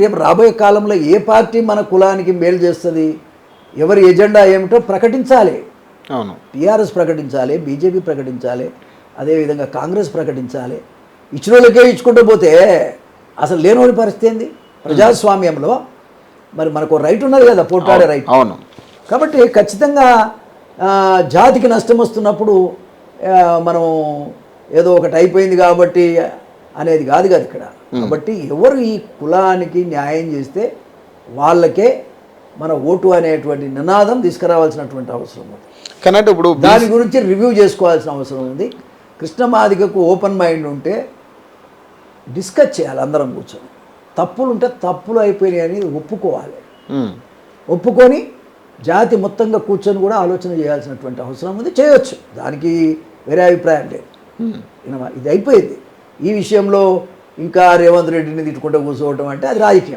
రేపు రాబోయే కాలంలో ఏ పార్టీ మన కులానికి మేలు చేస్తుంది? ఎవరి ఎజెండా ఏమిటో ప్రకటించాలి. అవును. టీఆర్ఎస్ ప్రకటించాలి బీజేపీ ప్రకటించాలి అదేవిధంగా కాంగ్రెస్ ప్రకటించాలి. ఇచ్చిన వాళ్ళకే ఇచ్చుకుంటూ పోతే అసలు లేనివాడి పరిస్థితి ఏంది? ప్రజాస్వామ్యంలో మరి మనకు రైట్ ఉన్నది కదా పోట్లాడే రైట్. అవును. కాబట్టి ఖచ్చితంగా జాతికి నష్టం వస్తున్నప్పుడు మనం ఏదో ఒకటి అయిపోయింది కాబట్టి అనేది కాదు కదా ఇక్కడ. కాబట్టి ఎవరు ఈ కులానికి న్యాయం చేస్తే వాళ్ళకే మన ఓటు అనేటువంటి నినాదం తీసుకురావాల్సినటువంటి అవసరం ఉంది. కానీ ఇప్పుడు దాని గురించి రివ్యూ చేసుకోవాల్సిన అవసరం ఉంది. కృష్ణమాదికకు ఓపెన్ మైండ్ ఉంటే డిస్కస్ చేయాలి అందరం కూర్చొని. తప్పులు ఉంటే తప్పులు అయిపోయినాయి అనేది ఒప్పుకోవాలి. ఒప్పుకొని జాతి మొత్తంగా కూర్చొని కూడా ఆలోచన చేయాల్సినటువంటి అవసరం ఉంది. చేయొచ్చు. దానికి వేరే అభిప్రాయం లేదు? ఇది అయిపోయింది. ఈ విషయంలో ఇంకా రేవంత్ రెడ్డిని తిట్టుకుంటూ కూర్చోవటం అంటే అది రాజకీయం.